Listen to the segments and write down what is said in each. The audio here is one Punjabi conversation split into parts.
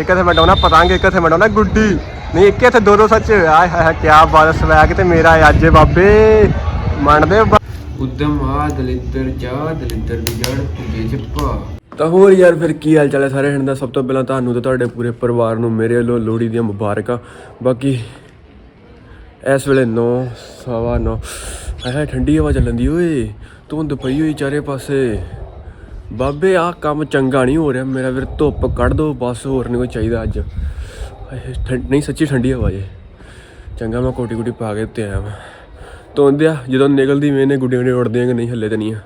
ਇੱਕ ਇੱਥੇ ਮੈਂ ਡਾਉਣਾ ਪਤੰਗ ਇੱਕ ਇੱਥੇ ਮੈਂ ਡਾਉਣਾ ਗੁੱਡੀ। ਨਹੀਂ ਇੱਕ ਇੱਥੇ ਦੋ ਦੋ ਸੱਚ। ਆਏ ਹਾਏ ਕੀ ਬਾਤ ਸਵੈਗ ਤੇ ਮੇਰਾ ਅੱਜ ਬਾਬੇ। ਮੰਨਦੇ ਉਦਮ ਆ ਦਲਿੱਦਰ ਜਾ ਦਲਿੱਦਰ ਦੀ ਜੜ ਤੁਝੇ ਜੱਪਾ ਤਾਂ ਹੋਰ ਯਾਰ ਫਿਰ ਕੀ ਹਾਲ ਚਾਲ ਹੈ ਸਾਰੇ ਹਣ ਦਾ? ਸਭ ਤੋਂ ਪਹਿਲਾਂ ਤੁਹਾਨੂੰ ਤੇ ਤੁਹਾਡੇ ਪੂਰੇ ਪਰਿਵਾਰ ਨੂੰ ਮੇਰੇ ਵੱਲੋਂ ਲੋਹੜੀ ਦੀਆਂ ਮੁਬਾਰਕਾਂ। ਬਾਕੀ ਇਸ ਵੇਲੇ 9 ਸਵਾ 9 ਆਹ ਠੰਡੀ ਹਵਾ ਚੱਲਣ ਦੀ ਓਏ। ਧੁੰਦ ਪਈ ਹੋਈ ਚਾਰੇ ਪਾਸੇ। ਬਾਬੇ, ਆਹ ਕੰਮ ਚੰਗਾ ਨਹੀਂ ਹੋ ਰਿਹਾ। ਮੇਰਾ ਵੀਰ, ਧੁੱਪ ਕੱਢ ਦੋ, ਬਸ ਹੋਰ ਨਹੀਂ ਕੋਈ ਚਾਹੀਦਾ ਅੱਜ। ਨਹੀਂ, ਸੱਚੀ ਠੰਡੀ ਹਵਾ ਜੇ। ਚੰਗਾ ਮੈਂ ਕੋਟੀ ਕੋਟੀ ਪਾ ਕੇ ਉੱਤੇ ਆਇਆ ਮੈਂ ਧੁੰਦ ਜਦੋਂ ਨਿਕਲਦੀ ਮੈਨੇ ਗੁੱਡੀਆਂ ਗੁੱਡੀਆਂ ਉੜਦੀਆਂ ਕਿ ਨਹੀਂ ਹੱਲੇ ਤੇ ਨਹੀਂ ਆ।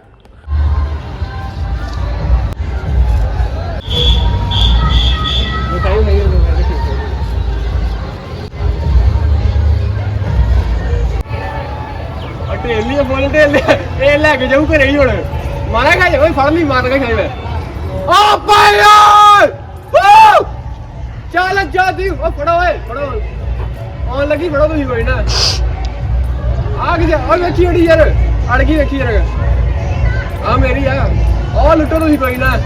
ਟ੍ਰੇਲੀ ਬੋਲ ਟ੍ਰੇਲੀ ਇਹ ਲੈ ਕੇ ਜਾਊ ਘਰੇ ਹੀ ਹੁਣ। ਮਾਰੇਗਾ ਜੇ ਓਏ ਫੜ ਲਈ ਮਾਰੇਗਾ ਖਾਈ ਓ ਭਾਈ ਓਏ! ਓ! ਚੱਲ ਜਾਦੀ ਓ ਫੜੋ ਓਏ ਫੜੋ। ਆਉਣ ਲੱਗੀ ਫੜੋ ਤੁਸੀਂ ਕੋਈ ਨਾ। ਆ ਕਿ ਓਏ ਵੇਖੀ ਅੜੀ ਯਾਰ ਅੜ ਗਈ ਵੇਖੀ ਯਾਰ। ਆ ਮੇਰੀ ਆ ਉਹ ਲੁੱਟੋ ਤੁਸੀਂ ਕੋਈ ਨਾ।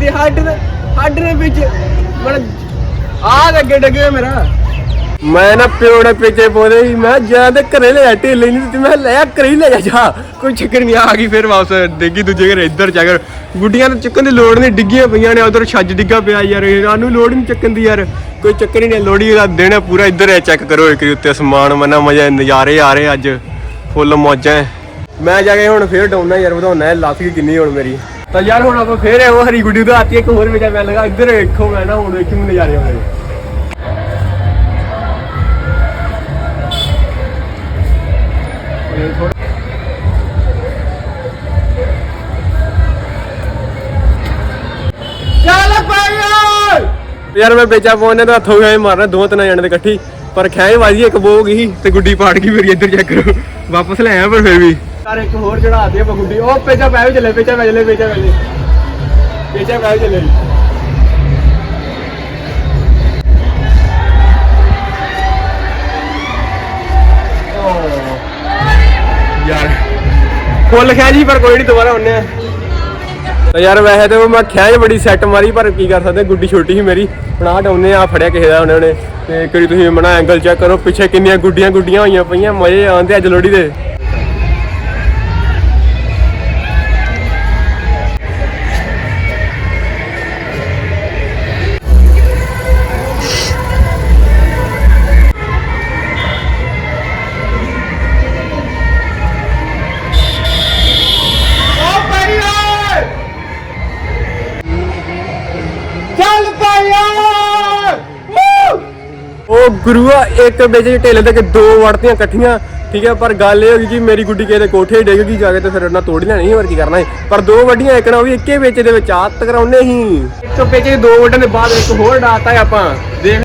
ਦੀ ਹੱਡ ਦੇ ਹੱਡ ਦੇ ਵਿੱਚ ਮਨ ਆ ਅੱਗੇ ਡੱਗੇ ਮੇਰਾ। ਮੈਂ ਨਾ ਪਿਓ ਨੇ ਪਿੱਛੇ ਪੋਦੇ ਸੀ, ਮੈਂ ਜਾਂ ਤੇ ਘਰੇ ਲੈ ਢੇਲੇ ਨਹੀਂ ਤੇ ਮੈਂ ਲੈ ਆ ਘਰੇ ਹੀ ਲੈ ਜਾ ਜਾ। ਕੋਈ ਚੱਕਰ ਨਹੀਂ ਆ ਗਈ ਫਿਰ ਵਾਪਸ, ਡਿੱਗੀ ਦੂਜੇ ਘਰੇ, ਇੱਧਰ ਜਾ ਕੇ। ਗੁੱਡੀਆਂ ਨੂੰ ਚੁੱਕਣ ਦੀ ਲੋੜ ਨਹੀਂ ਡਿੱਗੀਆਂ ਪਈਆਂ ਨੇ, ਉਧਰ ਛੱਜ ਡਿੱਗਾ ਪਿਆ ਯਾਰ, ਸਾਨੂੰ ਲੋੜ ਨਹੀਂ ਚੱਕਣ ਦੀ ਯਾਰ। ਕੋਈ ਚੱਕਰ ਹੀ ਨਹੀਂ ਲੋੜੀ ਦਾ ਦਿਨ ਪੂਰਾ ਇੱਧਰ ਹੈ ਚੈੱਕ ਕਰੋ ਇੱਕ ਉੱਤੇ ਸਮਾਨ, ਮਨਾ ਮਜ਼ਾ, ਨਜ਼ਾਰੇ ਆ ਰਹੇ ਅੱਜ, ਫੁੱਲ ਮੌਜਾਂ। ਹੈ। ਮੈਂ ਜਾ ਕੇ ਹੁਣ ਫੇਰ ਡਾਉਣਾ ਯਾਰ, ਵਧਾਉਣਾ ਹੈ ਲੱਤ ਕਿੰਨੀ ਹੁਣ ਮੇਰੀ। ਤਾਂ ਯਾਰ ਹੁਣ ਆਪਾਂ ਫੇਰ ਉਹ ਹਰੀ ਗੁੱਡੀ ਉਧਾਤੀ ਇੱਕ ਹੋਰ ਵਿੱਚ ਮੈਂ ਲਗਾ, ਇੱਧਰ ਵੇਖੋ ਮੈਂ ਨਾ, ਹੁਣ ਵੇਖੀ ਮੈਨੂੰ ਨਜ਼ਾਰੇ ਆਉਂਦੇ ਯਾਰ ਮੈਂ ਵੇਚਾ ਪੋਨੇ ਤਾਂ ਹੱਥੋਂ ਗਏ ਮਾਰਨਾ ਦੋ ਤਿੰਨ ਜਣੇ ਦੇ ਇਕੱਠੀ। ਪਰ ਖੈਂ ਵਾਜੀ ਇੱਕ ਬੋ ਗਈ ਤੇ ਗੁੱਡੀ ਪਾੜ ਗਈ ਮੇਰੀ ਇੱਧਰ ਚੈੱਕ ਕਰੋ। ਵਾਪਸ ਲੈ ਆਇਆ ਪਰ ਫਿਰ ਵੀ। ਯਾਰ ਇੱਕ ਹੋਰ ਚੜਾ ਦਿਆ ਆਪਾਂ ਗੁੱਡੀ। ਉਹ ਪੇਚਾ ਪੈ ਵੀ ਚੱਲੇ ਪੇਚਾ ਪੈ ਚੱਲੇ ਪੇਚਾ ਪੈ ਚੱਲੇ। ਪੇਚਾ ਪੈ ਵੀ ਚੱਲੇ। ਯਾਰ ਫੁੱਲ ਖਿਆ ਜੀ ਪਰ ਕੋਈ ਨਹੀਂ ਦੁਬਾਰਾ ਹੁੰਨੇ ਆ। ਤਾਂ ਯਾਰ ਵੈਸੇ ਤੇ ਉਹ ਮੈਂ ਖਿਆਜ ਬੜੀ ਸੈੱਟ ਮਾਰੀ, ਪਰ ਕੀ ਕਰ ਸਕਦੇ, ਗੁੱਡੀ ਛੋਟੀ ਸੀ ਮੇਰੀ। ਹੁਣ ਆਹ ਡਾਉਨੇ ਆ ਫੜਿਆ ਕਿਸੇ ਦਾ ਉਹਨੇ ਉਹਨੇ ਤੇ ਕਰੀ ਤੁਸੀਂ ਮਨਾ ਐਂਗਲ ਚੈੱਕ ਕਰੋ, ਪਿੱਛੇ ਕਿੰਨੀਆਂ ਗੁੱਡੀਆਂ ਗੁੱਡੀਆਂ ਹੋਈਆਂ ਪਈਆਂ, ਮਜ਼ੇ ਆਉਂਦੇ ਅੱਜ ਲੋੜੀ ਦੇ। ਉਹ ਗੁਰੂਆ ਇੱਕ ਵਿੱਚ ਢੇਲੇ ਤੇ ਕਿ ਦੋ ਵੜਤੀਆਂ ਇਕੱਠੀਆਂ, ਠੀਕ ਹੈ ਪਰ ਗੱਲ ਇਹ ਹੋ ਗਈ ਕਿ ਮੇਰੀ ਗੁੱਡੀ ਕਿਸੇ ਕੋਠੇ ਡਿੱਗ ਗਈ, ਜਾ ਕੇ ਤੇ ਫਿਰ ਉਹਨਾਂ ਤੋੜ ਲੈਣੀ ਸੀ ਹੋਰ ਕੀ ਕਰਨਾ ਸੀ। ਪਰ ਦੋ ਵੱਡੀਆਂ ਇੱਕਣਾ ਉਹ ਵੀ ਇੱਕੇ ਵਿੱਚ ਦੇ ਵਿੱਚ ਆਤ ਕਰਾਉਨੇ ਸੀ। ਇੱਕ ਵਿੱਚ ਦੋ ਵੱਡਣ ਦੇ ਬਾਅਦ ਇੱਕ ਹੋਰ ਡਾਤਾ ਆਪਾਂ। ਦੇਖ।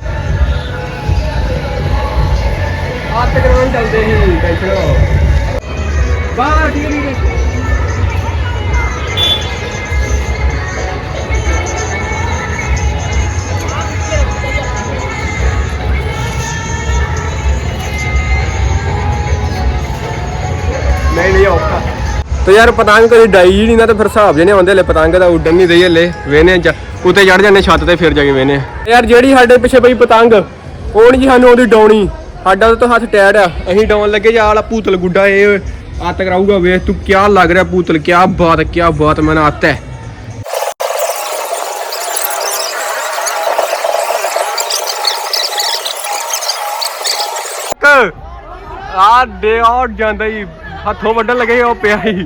ਆਤ ਕਰਾਉਣ ਚੱਲਦੇ ਸੀ ਟੈਨਸ਼ਨ ਬਾਹਰ ਠੀਕ ਨਹੀਂ ਤੇ ਯਾਰ ਪਤੰਗ ਕਦੀ ਡਾਈ ਹੀ ਨਹੀਂ ਨਾ ਤੇ ਫਿਰ ਹਿਸਾਬ ਜਿਹਨੇ ਆਉਂਦੇ ਲੈ ਪਤੰਗ ਦਾ ਉੱਡਣ ਨਹੀਂ ਦਈ ਹਲੇ ਵੇਨੇ ਚ ਉੱਤੇ ਚੜ ਜਾਂਦੇ, ਛੱਤ ਤੇ ਫਿਰ ਜਾ ਕੇ ਵੇਨੇ ਯਾਰ ਜਿਹੜੀ ਸਾਡੇ ਪਿੱਛੇ ਪਈ ਪਤੰਗ, ਉਹ ਨੀ ਜੀ ਸਾਨੂੰ ਉਹਦੀ ਡਾਉਣੀ। ਸਾਡਾ ਤਾਂ ਹੱਥ ਟੈੜ ਆ। ਅਸੀਂ ਡਾਉਣ ਲੱਗੇ ਜਾਂ ਆਲਾ ਪੂਤਲ ਗੁੱਡਾ, ਇਹ ਆਤ ਕਰਾਊਗਾ, ਵੇਖ ਤੂੰ ਕਿਆ ਲੱਗ ਰਿਹਾ ਪੂਤਲ ਕਿਆ ਬਾਤ ਕਿਆ ਬਾਤ ਮੈਨੂੰ ਆਤ ਹੈ ਆ ਦੇ ਆਉਟ ਜਾਂਦਾ ਹੀ ਹੱਥੋਂ ਵੱਢਣ ਲੱਗੇ ਉਹ ਪਿਆ ਹੀ।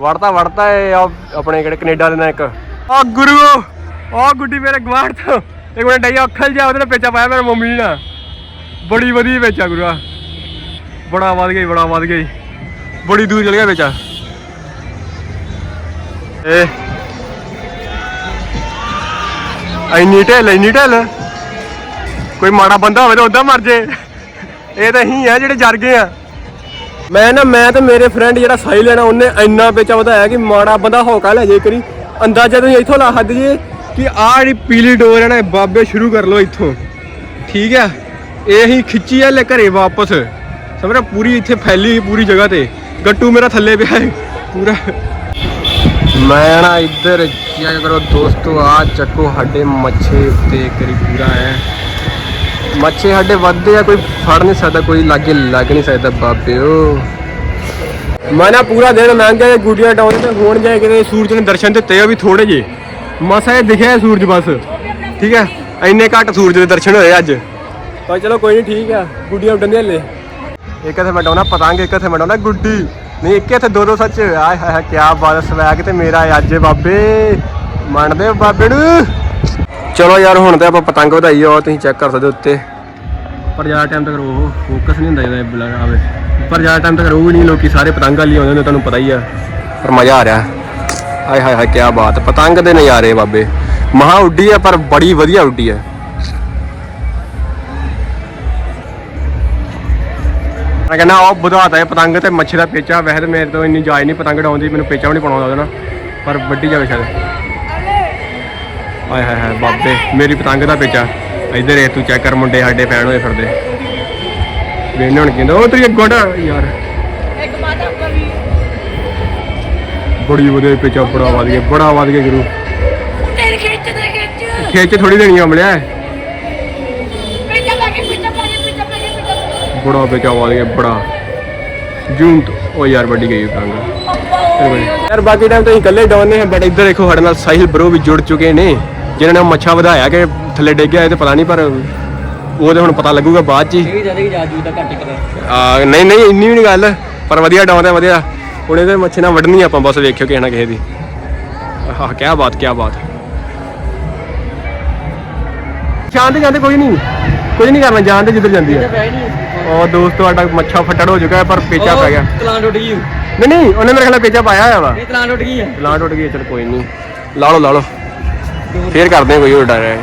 ਵੜਤਾ ਵੜਤਾ ਇਹ ਆਪਣੇ ਕਿਹੜੇ ਕੈਨੇਡਾ ਦੇ ਨਾਲ ਇੱਕ। ਆ ਗੁਰੂ ਆ ਗੁੱਡੀ ਮੇਰੇ ਗਵਾੜ ਤੋਂ। ਇੱਕ ਮਿੰਟ ਡਈ ਅੱਖਲ ਜਾ, ਉਹਦੇ ਨਾਲ ਪੇਚਾ ਪਾਇਆ ਮੇਰੇ ਮੰਮੀ ਨੇ। ਨਾ ਬੜੀ ਵਧੀਆ ਵੇਚਾ ਗੁਰੂਆ ਬੜਾ ਵੱਧ ਗਈ ਬੜਾ ਵੱਧ ਗਈ ਬੜੀ ਦੂਰ ਚਲ ਗਿਆ ਵੇਚਾ ਏ ਐਨੀ ਢਿੱਲ, ਇੰਨੀ ਢਿੱਲ। ਕੋਈ ਮਾੜਾ ਬੰਦਾ ਹੋਵੇ ਤਾਂ ਉਦਾਂ ਮਰ ਜੇ। ਇਹ ਤਾਂ ਹੀ ਆ ਜਿਹੜੇ ਜਰ ਗਏ ਆ। ਮੈਂ ਨਾ, ਮੈਂ ਤੇ ਮੇਰੇ ਫਰੈਂਡ ਜਿਹੜਾ ਸਾਈ ਲੈਣਾ, ਉਹਨੇ ਇੰਨਾ ਵੇਚਾ ਵਧਾਇਆ ਕਿ ਮਾੜਾ ਬੰਦਾ ਹੌਕਾ ਲੈ ਜੇ ਕਰੀ ਅੰਦਾਜ਼ਾ ਤੁਸੀਂ ਇੱਥੋਂ ਲਾ ਹੱਦ ਜੇ ਕਿ ਆਹ ਜਿਹੜੀ ਪੀਲੀ ਡੋਰ ਹੈ ਨਾ, ਇਹ ਬਾਬੇ ਸ਼ੁਰੂ ਕਰ ਲਓ ਇੱਥੋਂ। ਠੀਕ ਆ? ਇਹ ਹੀ ਖਿੱਚੀ ਆ ਲੈ ਘਰੇ ਵਾਪਸ। ਸਮਝਾ ਪੂਰੀ ਇੱਥੇ ਫੈਲੀ ਹੋਈ ਪੂਰੀ ਜਗ੍ਹਾ ਤੇ। ਗੱਟੂ ਮੇਰਾ ਥੱਲੇ ਪਿਆ ਹੈ। ਪੂਰਾ। ਮੈਂ ਨਾ ਇੱਧਰ ਚੈੱਕ ਕਰੋ ਦੋਸਤੋ ਆ ਚੱਕੋ ਸਾਡੇ ਮੱਛੇ ਉੱਤੇ ਕਰੀ ਪੂਰਾ ਹੈ। ਮੱਛੇ ਸਾਡੇ ਵੱਧਦੇ ਆ, ਕੋਈ ਫੜ ਨਹੀਂ ਸਕਦਾ, ਕੋਈ ਲਾਗੇ ਲੱਗ ਨਹੀਂ ਸਕਦਾ, ਬਾਬਿਓ। ਮੈਂ ਪੂਰਾ ਦਿਨ ਲੰਘ ਗਿਆ ਗੁੱਡੀਆਂ ਡਾਉਣ, ਤੇ ਹੋਣ ਜਾਏ ਕਿਤੇ ਸੂਰਜ ਨੇ ਦਰਸ਼ਨ ਦਿੱਤੇ ਆ ਵੀ ਥੋੜੇ ਜੇ ਮਸਾ ਇਹ ਦਿਖਿਆ ਸੂਰਜ ਬਸ। ਠੀਕ ਹੈ? ਇੰਨੇ ਘੱਟ ਸੂਰਜ ਦੇ ਦਰਸ਼ਨ ਹੋਏ ਅੱਜ। ਪਰ ਚਲੋ ਕੋਈ ਨਹੀਂ, ਠੀਕ ਆ। ਗੁੱਡੀਆਂ ਉੱਡਣ ਦੇ ਹਲੇ। ਇੱਕ ਇੱਥੇ ਮੈਂ ਡਾਉਣਾ ਪਤੰਗ, ਇੱਕ ਇੱਥੇ ਮੈਂ ਡਾਉਣਾ ਗੁੱਡੀ। ਨਹੀਂ, ਇੱਕ ਇੱਥੇ ਦੋ ਦੋ ਸੱਚ ਆਏ ਹਾਏ ਹਾਏ ਕੀ ਬਾਤ ਸਵੈਗ ਤੇ ਮੇਰਾ ਅੱਜ ਬਾਬੇ। ਮੰਨਦੇ ਹੋ ਬਾਬੇ ਨੂੰ? ਚਲੋ ਯਾਰ, ਹੁਣ ਤੇ ਆਪਾਂ ਪਤੰਗ ਵਧਾਈ ਆ ਤੁਸੀਂ ਚੈੱਕ ਕਰ ਸਕਦੇ ਹੋ ਉੱਤੇ। ਪਰ ਜ਼ਿਆਦਾ ਟਾਈਮ ਤੱਕ ਉਹ ਫੋਕਸ ਨਹੀਂ ਹੁੰਦਾ ਇਹਦਾ ਬਲਰ ਆਵੇ। ਪਰ ਜ਼ਿਆਦਾ ਟਾਈਮ ਤੱਕ ਉਹ ਨਹੀਂ, ਲੋਕੀ ਸਾਰੇ ਪਤੰਗ ਵਾਲੀ ਆਉਂਦੇ ਨੇ ਤੁਹਾਨੂੰ ਪਤਾ ਹੀ ਆ। ਪਰ ਮਜ਼ਾ ਆ ਰਿਹਾ। ਹਾਏ ਹਾਏ ਹਾਏ ਕੀ ਬਾਤ, ਪਤੰਗ ਦੇ ਨਜ਼ਾਰੇ ਬਾਬੇ। ਮਹਾ ਉੱਡੀ ਆ, ਪਰ ਬੜੀ ਵਧੀਆ ਉੱਡੀ ਆ। ਮੈਂ ਕਹਿੰਦਾ ਉਹ ਵਧਾਤਾ ਇਹ ਪਤੰਗ ਤੇ ਮੱਛੀ ਦਾ ਪੇਚਾ। ਵੈਸੇ ਮੇਰੇ ਤੋਂ ਇੰਨੀ ਜਾਇਜ਼ ਨਹੀਂ, ਪਤੰਗ ਡਾਉਂਦੀ ਮੈਨੂੰ ਪੇਚਾ ਵੀ ਨਹੀਂ ਪਾਉਣਾ ਉਹਦਾ ਨਾ। ਪਰ ਵੱਡੀ ਜਾਵੇ ਸ਼ਾਇਦ। ਆਏ ਹਾਏ ਹਾਏ ਬਾਬੇ ਮੇਰੀ ਪਤੰਗ ਦਾ ਪੇਚਾ ਇੱਧਰ ਇਹ ਤੂੰ ਚੈੱਕ ਕਰ ਮੁੰਡੇ ਸਾਡੇ ਫੈਨ ਹੋਏ ਫਿਰਦੇ। ਵੇਖਣ ਹੁਣ ਕਹਿੰਦਾ ਉਹ ਤੇਰੀ ਗੋਡਾ ਯਾਰ। ਇੱਕ ਮਾਤਾ ਕਵੀ ਬੜੀ ਵਧੀਆ ਪੇਚਾ ਬੜਾ ਵਧ ਗਿਆ ਬੜਾ ਵਧ ਗਿਆ ਗੁਰੂ। ਤੇਰੇ ਖਿੱਚ ਤੇ ਖਿੱਚ ਖੇਚ ਥੋੜੀ ਦੇਣੀ ਅਮਲਿਆ। ਪਿੱਛੇ ਪਾ ਕੇ ਪਿੱਛੇ ਪਾ ਕੇ ਪਿੱਛੇ ਪਾ ਕੇ ਪਿੱਛੇ ਬੜਾ ਪੇਚਾ ਵਧ ਗਿਆ ਬੜਾ। ਤੋਂ ਉਹ ਯਾਰ ਵੱਡੀ ਗਈ ਪਤੰਗ। ਯਾਰ ਬਾਕੀ ਟਾਈਮ ਤਾਂ ਅਸੀਂ ਇਕੱਲੇ ਡਾਉਨੇ ਹਾਂ ਬਟ ਇੱਧਰ ਦੇਖੋ ਸਾਡੇ ਨਾਲ ਸਾਹਿਲ ਬ్రో ਵੀ ਜੁੜ ਚੁੱਕੇ ਨੇ। ਜਿਨ੍ਹਾਂ ਨੇ ਮੱਛਾ ਵਧਾਇਆ ਕਿ ਥੱਲੇ ਡਿੱਗ ਗਿਆ ਇਹ ਤੇ ਪਤਾ ਨਹੀਂ ਪਰ ਉਹ ਤੇ ਹੁਣ ਪਤਾ ਲੱਗੂਗਾ ਬਾਅਦ ਚ ਹੀ। ਇਹ ਜ਼ਿਆਦਾ ਕਿ ਜਾਦੂ ਦਾ ਘੱਟ ਕਰੇ। ਆ ਨਹੀਂ ਨਹੀਂ ਇੰਨੀ ਵੀ ਨਹੀਂ ਗੱਲ ਪਰ ਵਧੀਆ ਡਾਉਂਦਾ ਵਧੀਆ। ਹੁਣ ਇਹਦੇ ਮੱਛੀ ਨਾਲ ਵੱਢਣੀ ਆਪਾਂ ਬਸ ਵੇਖਿਓ ਕਿਸੇ ਨਾ ਕਿਸੇ ਦੀ। ਆਹ ਕੀ ਬਾਤ ਕੀ ਬਾਤ। ਜਾਂਦੇ ਜਾਂਦੇ ਕੋਈ ਨਹੀਂ ਕੁਝ ਨਹੀਂ ਕਰਨਾ ਜਾਂਦੇ ਜਿੱਧਰ ਜਾਂਦੀ ਹੈ ਉਹ ਦੋਸਤ ਤੁਹਾਡਾ ਮੱਛਾ ਫੱਟੜ ਹੋ ਚੁੱਕਾ ਹੈ ਪਰ ਪੇਚਾ ਪੈ ਗਿਆ। ਤਲਾਂ ਟੁੱਟ ਗਈ। ਨਹੀਂ ਨਹੀਂ ਉਹਨੇ ਮੇਰੇ ਖਿਆਲ ਪੇਚਾ ਪਾਇਆ ਹੋਇਆ ਵਾ। ਇਹ ਤਲਾਂ ਟੁੱਟ ਗਈ ਆ। ਪਲਾਂਟ ਉੱਡ ਗਈ ਚਲ ਕੋਈ ਨਹੀਂ ਲਾ ਲਓ ਲਾ ਲਓ। ਫੇਰ ਕਰਦੇ ਹਾਂ ਕੋਈ ਹੋਰ ਡਰ ਹੈ।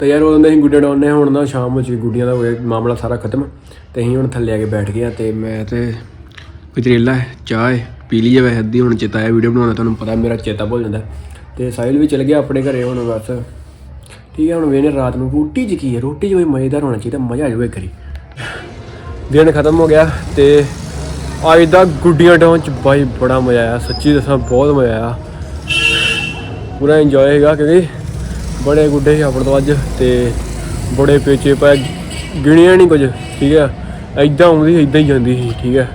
ਤੇ ਯਾਰ ਉਹਦੇ ਅਸੀਂ ਗੁੱਡੇ ਡਾਉਨੇ ਹੁਣ ਨਾ ਸ਼ਾਮ ਹੋ ਚੁੱਕੀ ਗੁੱਡੀਆਂ ਦਾ ਹੋਇਆ, ਮਾਮਲਾ ਸਾਰਾ ਖਤਮ। ਤੇ ਅਸੀਂ ਹੁਣ ਥੱਲੇ ਆ ਕੇ ਬੈਠ ਗਏ ਆ ਤੇ ਮੈਂ ਤੇ ਗਜਰੇਲਾ ਹੈ, ਚਾਹ ਹੈ, ਪੀ ਲਈ ਜਾਵੇ, ਅੱਧੀ ਹੁਣ ਚੇਤਾ ਆਇਆ, ਵੀਡੀਓ ਬਣਾਉਣਾ ਤੁਹਾਨੂੰ ਪਤਾ, ਮੇਰਾ ਚੇਤਾ ਭੁੱਲ ਜਾਂਦਾ। ਤੇ ਸਾਹਿਲ ਵੀ ਚਲ ਗਿਆ ਆਪਣੇ ਘਰੇ ਹੁਣ ਬਸ। ਠੀਕ ਹੈ, ਹੁਣ ਵੇਨੇ ਰਾਤ ਨੂੰ ਰੋਟੀ ਚ ਕੀ ਹੈ, ਰੋਟੀ 'ਚ ਕੋਈ ਮਜ਼ੇਦਾਰ ਹੋਣਾ ਚਾਹੀਦਾ, ਮਜ਼ਾ ਆ ਜਾਵੇ ਕਰੀ ਦਿਨ ਖਤਮ ਹੋ ਗਿਆ ਤੇ ਅੱਜ ਦਾ ਗੁੱਡੀਆਂ ਡਾਉਣ ਚ ਬਾਈ ਬੜਾ ਮਜ਼ਾ ਆਇਆ, ਸੱਚੀ ਦੱਸਾਂ ਬਹੁਤ ਮਜ਼ਾ ਆਇਆ। ਪੂਰਾ ਇੰਜੋਏ ਹੈਗਾ ਕਿਉਂਕਿ ਬੜੇ ਗੁੱਡੇ ਸੀ ਆਪਣੇ ਤੋਂ ਅੱਜ ਤੇ ਬੜੇ ਪੇਚੇ ਪੈ ਗਿਣਿਆ ਨਹੀਂ ਕੁਝ, ਠੀਕ ਹੈ ਐਦਾਂ ਆਉਂਦੀ ਐਦਾਂ ਹੀ ਜਾਂਦੀ ਸੀ, ਠੀਕ ਹੈ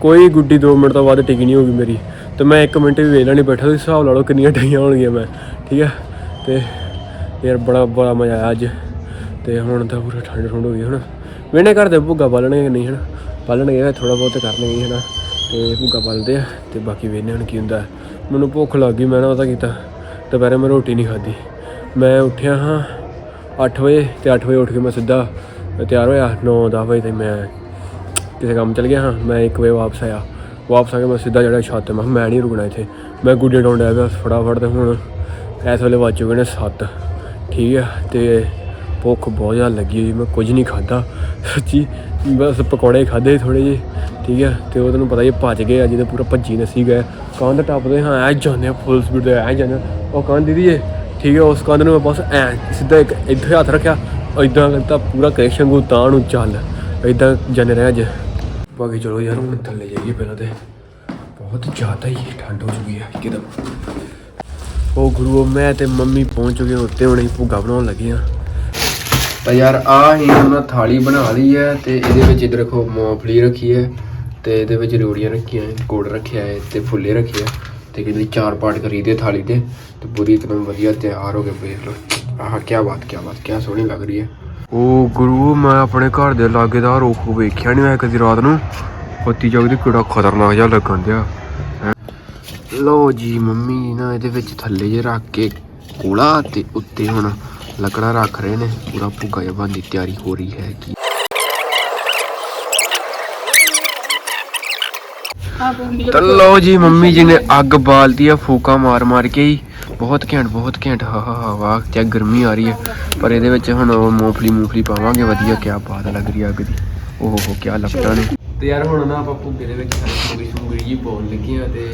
ਕੋਈ ਗੁੱਡੀ 2 ਮਿੰਟ ਤੋਂ ਬਾਅਦ ਟਿਕੀ ਨਹੀਂ ਹੋਗੀ ਮੇਰੀ। ਤੇ ਮੈਂ 1 ਮਿੰਟ ਵੀ ਵੇਲਾ ਨਹੀਂ ਬੈਠਾ ਸੀ ਹਿਸਾਬ ਲਾ ਲਓ ਕਿੰਨੀਆਂ ਟਾਈਆਂ ਹੋਣਗੀਆਂ ਮੈਂ, ਠੀਕ ਹੈ ਤੇ ਯਾਰ ਬੜਾ ਬੜਾ ਮਜ਼ਾ ਆਇਆ ਅੱਜ। ਤੇ ਹੁਣ ਤਾਂ ਪੂਰਾ ਠੰਡ ਠੰਡ ਹੋ ਗਈ ਹੁਣ ਵੇਣੇ ਘਰ ਦੇ ਭੁੱਗਾ ਬਾਲਣਗੇ ਕਿ ਨਹੀਂ, ਹਨਾ? ਬਾਲਣਗੇ ਥੋੜਾ ਬਹੁਤ ਕਰਨਗੇ, ਹਨਾ? ਤੇ ਭੁੱਗਾ ਬਾਲਦੇ ਆ, ਤੇ ਬਾਕੀ ਵੇਨੇ ਹੁਣ ਕੀ ਹੁੰਦਾ। ਮੈਨੂੰ ਭੁੱਖ ਲੱਗ ਗਈ, ਮੈਂ ਨਾ ਉਹਦਾ ਕੀਤਾ। ਦੁਪਹਿਰੇ ਮੈਂ ਰੋਟੀ ਨਹੀਂ ਖਾਧੀ। ਮੈਂ ਉੱਠਿਆ ਹਾਂ 8 ਵਜੇ ਤੇ 8 ਵਜੇ ਉੱਠ ਕੇ ਮੈਂ ਸਿੱਧਾ ਤਿਆਰ ਹੋਇਆ 9-10 ਵਜੇ ਤੇ ਮੈਂ ਕਿਸੇ ਕੰਮ ਚਲ ਗਿਆ ਹਾਂ, ਮੈਂ 1 ਵਜੇ ਵਾਪਸ ਆਇਆ। ਵਾਪਸ ਆ ਕੇ ਮੈਂ ਸਿੱਧਾ ਜਿਹੜਾ ਛੱਤ, ਮੈਂ ਕਿਹਾ ਮੈਂ ਨਹੀਂ ਰੁਕਣਾ ਇੱਥੇ। ਮੈਂ ਗੁੱਡੇ ਡਾਉਣ ਡਿਆ ਪਿਆ ਫਟਾਫਟ ਤੇ ਹੁਣ ਇਸ ਵੇਲੇ ਵੱਜ ਚੁੱਕੇ ਨੇ 7 ਠੀਕ ਹੈ ਤੇ ਭੁੱਖ ਬਹੁਤ ਜ਼ਿਆਦਾ ਲੱਗੀ ਹੋਈ, ਮੈਂ ਕੁਝ ਨਹੀਂ ਖਾਦਾ ਸੱਚੀ, ਬਸ ਪਕੌੜੇ ਖਾਦੇ ਥੋੜੇ ਜਿਹੇ, ਠੀਕ ਹੈ, ਤੇ ਉਹ ਤੈਨੂੰ ਪਤਾ ਹੀ ਭੱਜ ਗਏ ਆ ਜਿਹਦੇ ਪੂਰਾ ਭੱਜੀ ਨਸੀ ਗਏ। ਕੰਧ ਟੱਪਦੇ ਹਾਂ, ਐ ਜਾਂਦੇ ਆ ਫੁੱਲ ਸਪੀਡ ਤੇ ਐ ਜਾਂਦੇ ਆ। ਉਹ ਕੰਧ ਦੀਦੀ ਹੈ ਠੀਕ ਹੈ, ਉਸ ਕੰਧ ਨੂੰ ਮੈਂ ਬਸ ਐ, ਸਿੱਧਾ ਇੱਕ ਇੱਥੇ ਹੱਥ ਰੱਖਿਆ ਇਦਾਂ ਕਰਤਾ ਪੂਰਾ ਕ੍ਰਿਸ਼ਨ ਨੂੰ ਤਾਂ ਨੂੰ ਚੱਲ ਇਦਾਂ ਜਾਂਦੇ ਰਹੇ ਅੱਜ। ਬਾਕੀ ਚਲੋ ਯਾਰ, ਹੁਣ ਥੱਲੇ ਜਾਈਏ ਪਹਿਲਾਂ ਤੇ। ਬਹੁਤ ਜ਼ਿਆਦਾ ਹੀ ਠੰਡ ਹੋ ਚੁੱਕੀ ਹੈ, ਇੱਕਦਮ। ਉਹ ਗੁਰੂ ਮੈਂ ਤੇ ਮੰਮੀ ਪਹੁੰਚ ਚੁੱਕੇ ਹਾਂ, ਉੱਤੇ ਹੁਣ ਭੁੱਗਾ ਬਣਾਉਣ ਲੱਗੇ ਆ ਤਾਂ ਯਾਰ ਆ ਹੀ ਉਹਨਾਂ ਥਾਲੀ ਬਣਾ ਲਈ ਹੈ ਤੇ ਇਹਦੇ ਵਿੱਚ ਇਧਰ ਦੇਖੋ ਮੂੰਗਫਲੀ ਰੱਖੀ ਹੈ ਤੇ ਇਹਦੇ ਵਿੱਚ ਰਿਓੜੀਆਂ ਰੱਖੀਆਂ ਗੁੜ ਰੱਖਿਆ ਹੈ ਤੇ ਫੁੱਲੇ ਰੱਖੇ ਆ ਤੇ ਕਹਿੰਦੇ ਚਾਰ ਪਾਰਟ ਕਰੀ ਦੇ ਥਾਲੀ ਤੇ ਤੇ ਪੂਰੀ ਤਰ੍ਹਾਂ ਵਧੀਆ ਤਿਆਰ ਹੋ ਕੇ ਵੇਖ ਲਓ। ਆਹ ਕੀ ਬਾਤ ਕੀ ਬਾਤ ਕੀ ਸੋਹਣੀ ਲੱਗ ਰਹੀ ਹੈ। ਉਹ ਗੁਰੂ, ਮੈਂ ਆਪਣੇ ਘਰ ਦੇ ਲਾਗੇ ਦਾ ਰੋਖ ਵੇਖਿਆ ਨਹੀਂ ਮੈਂ ਕਦੀ ਰਾਤ ਨੂੰ। ਪੱਤੀ ਜਗਦੀ ਕਿਹੜਾ ਖਤਰਨਾਕ ਜਿਹਾ ਲੱਗਣ ਦਿਆ। ਲੋ ਜੀ, ਮੰਮੀ ਨਾ ਇਹਦੇ ਵਿੱਚ ਥੱਲੇ ਜੇ ਰੱਖ ਕੇ ਕੋਲਾ ਤੇ ਉੱਤੇ ਹੁਣ ਲੱਕੜਾ ਰੱਖ ਰਹੇ ਨੇ। ਪੂਰਾ ਭੁੱਗਾ ਜਿਹਾ ਬਣਨ ਦੀ ਤਿਆਰੀ ਹੋ ਰਹੀ ਹੈ ਕੀ ਤਾਂ ਲੋ ਜੀ, ਮੰਮੀ ਜੀ ਨੇ ਅੱਗ ਬਾਲਦੀ ਆ, ਫੂਕਾ ਮਾਰ ਮਾਰ ਕੇ ਹੀ। ਬਹੁਤ ਘੈਂਟ ਬਹੁਤ ਘੈਂਟ। ਹਾ ਹਾ ਹਾ, ਵਾਹ ਕੀ ਗਰਮੀ ਆ ਰਹੀ ਹੈ। ਪਰ ਇਹਦੇ ਵਿੱਚ ਹੁਣ ਉਹ ਮੂੰਗਫਲੀ ਮੂੰਗਫਲੀ ਪਾਵਾਂਗੇ। ਵਧੀਆ, ਕਿਆ ਬਾਤ ਲੱਗ ਰਹੀ ਹੈ ਅੱਗ ਦੀ। ਓਹ ਹੋ ਕੀ ਲਪਟਾਂ ਨੇ। ਤੇ ਯਾਰ ਹੁਣ ਨਾ ਆਪਾਂ ਭੁੱਗੇ ਦੇ ਵਿੱਚ ਸਾਰੀ ਸੁੰਗਰੀ ਸੁੰਗਰੀ ਜੀ ਪਾਉਣ ਲੱਗੇ ਆ ਤੇ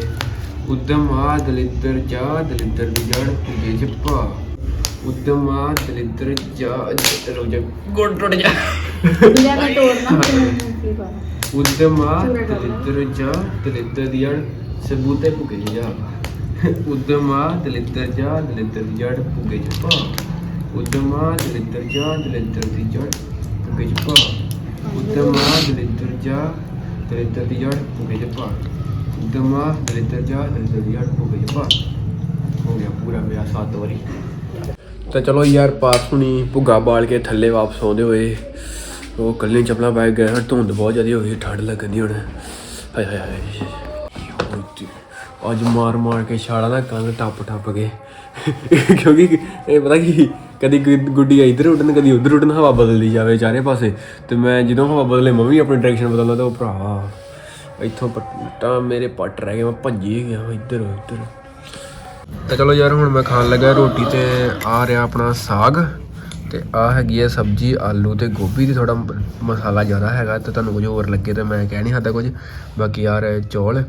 ਉਦਮ ਆ ਦਲਿੱਦਰ ਜਾ ਦਲਿੱਦਰ ਦੀ ਜੜ ਭੁੱਗੇ ਚ ਪਾ ਉਦਮ ਆ ਦਲਿੱਦਰ ਜਾ ਰੋ ਜਾ ਗੋਡ ਟੁੱਟ ਜਾ ਲਿਆ ਮੈਂ ਤੋੜਨਾ ਕੀ ਪਾ ਉਦਮ ਆ ਦਲਿੱਦਰ ਜਾ ਦਲਿੱਦਰ ਦੀ ਜੜ ਸਬੂਤੇ ਭੁੱਗੇ ਚ ਜਾ। ਉਦਮਾ ਦਲਿੱਦਰ ਜਾ ਦਲਿੱਦਰ ਦੀ ਜੜ ਪੁੱਗੇ ਚ ਪਾ ਉਦਮਾ ਦਲਿੱਦਰ ਜਾ ਦਲਿੱਦਰ ਦੀ ਜੜ ਪੁੱਗੇ ਚ ਪਾ ਉਦਮਾ ਦਲਿੱਦਰ ਜਾ ਦਲਿੱਦਰ ਦੀ ਜੜ ਪੁੱਗੇ ਚ ਪਾ ਉਦਮਾ ਦਲਿੱਦਰ ਜਾ ਦਲਿੱਦਰ ਤਾਂ ਚਲੋ ਯਾਰ ਪਾਸ ਹੁਣੀ ਭੁੱਗਾ ਬਾਲ ਕੇ ਥੱਲੇ ਵਾਪਸ ਆਉਂਦੇ ਹੋਏ ਉਹ ਕੱਲੇ ਚੱਪਲਾਂ ਪਾ ਕੇ ਗਏ ਹਨ ਧੁੰਦ ਬਹੁਤ ਜ਼ਿਆਦਾ ਹੋ ਗਈ, ਠੰਡ ਲੱਗਦੀ ਹੁਣ। ਹਾਏ ਹਾਏ ਹਾਏ। ਅੱਜ ਮਾਰ ਮਾਰ ਕੇ ਛਾਲਾ ਨਾ ਕੰਨ ਟੱਪ ਟੱਪ ਗਏ। ਕਿਉਂਕਿ ਇਹ ਪਤਾ ਕੀ, ਕਦੀ ਗੁ- ਗੁੱਡੀ ਇੱਧਰ ਉੱਡਣ, ਕਦੀ ਉੱਧਰ ਉੱਡਣ, ਹਵਾ ਬਦਲਦੀ ਜਾਵੇ ਚਾਰੇ ਪਾਸੇ। ਤੇ ਮੈਂ ਜਦੋਂ ਹਵਾ ਬਦਲੇ, ਮੈਂ ਵੀ ਆਪਣੀ ਡਾਇਰੈਕਸ਼ਨ ਬਦਲਦਾ ਤਾਂ ਉਹ ਭਰਾ, ਇੱਥੋਂ ਪੱਟਾਂ ਮੇਰੇ ਪੱਟ ਰਹਿ ਗਏ, ਮੈਂ ਭੱਜੀ ਗਿਆ, ਇੱਧਰ ਉੱਧਰ ਤੇ ਚਲੋ ਯਾਰ, ਹੁਣ ਮੈਂ ਖਾਣ ਲੱਗਾ ਰੋਟੀ ਤੇ ਆ ਰਿਹਾ ਆਪਣਾ ਸਾਗ ਤੇ ਆ ਹੈਗੀ ਹੈ ਸਬਜੀ, ਆਲੂ ਤੇ ਗੋਭੀ ਦੀ ਥੋੜਾ ਮਸਾਲਾ ਜ਼ਿਆਦਾ ਹੈਗਾ ਤੇ ਤੁਹਾਨੂੰ ਕੁਝ ਹੋਰ ਲੱਗੇ ਤੇ ਮੈਂ ਕਹਿ ਨਹੀਂ ਸਕਦਾ ਕੁਝ। ਬਾਕੀ ਯਾਰ, ਚੌਲ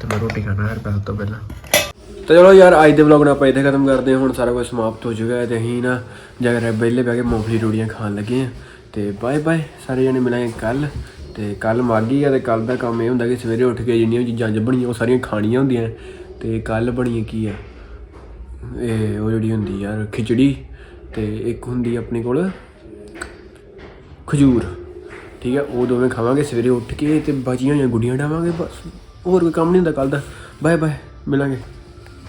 ਤੇ ਮੈਂ ਰੋਟੀ ਖਾਣਾ ਹੈ ਪਹਿਲਾਂ ਤੋਂ ਪਹਿਲਾਂ। ਤੇ ਚਲੋ ਯਾਰ, ਅੱਜ ਦੇ ਵਲੌਗ ਨੂੰ ਆਪਾਂ ਇੱਥੇ ਖਤਮ ਕਰਦੇ ਹਾਂ। ਹੁਣ ਸਾਰਾ ਕੁਝ ਸਮਾਪਤ ਹੋ ਚੁੱਕਾ ਹੈ ਤੇ ਅਸੀਂ ਨਾ ਜਾ ਕੇ ਵਿਹਲੇ ਬਹਿ ਕੇ ਮੂੰਗਫਲੀ ਰੋਟੀਆਂ ਖਾਣ ਲੱਗੇ ਹਾਂ। ਤੇ ਬਾਏ ਬਾਏ ਸਾਰੇ ਜਣੇ ਮਿਲਾਂਗੇ ਕੱਲ ਤੇ ਕੱਲ ਮਾਗੀ ਆ ਤੇ ਕੱਲ ਦਾ ਕੰਮ ਇਹ ਹੁੰਦਾ ਕਿ ਸਵੇਰੇ ਉੱਠ ਕੇ ਜਿੰਨੀਆਂ ਚੀਜ਼ਾਂ ਅੱਜ ਬਣੀਆਂ ਉਹ ਸਾਰੀਆਂ ਖਾਣੀਆਂ ਹੁੰਦੀਆਂ। ਤੇ ਕੱਲ ਬਣੀਆਂ ਕੀ ਆ? ਇਹ ਉਹ ਜਿਹੜੀ ਹੁੰਦੀ ਯਾਰ ਖਿਚੜੀ ਤੇ ਇੱਕ ਹੁੰਦੀ ਆਪਣੇ ਕੋਲ ਖਜੂਰ, ਠੀਕ ਹੈ ਉਹ ਦੋਵੇਂ ਖਾਵਾਂਗੇ ਸਵੇਰੇ ਉੱਠ ਕੇ ਤੇ ਬਾਜੀਆਂ ਜਾਂ ਗੁੱਡੀਆਂ ਡਾਵਾਂਗੇ ਬਸ। ਹੋਰ ਕੋਈ ਕੰਮ ਨਹੀਂ ਹੁੰਦਾ ਕੱਲ ਦਾ। ਬਾਏ ਬਾਏ ਮਿਲਾਂਗੇ।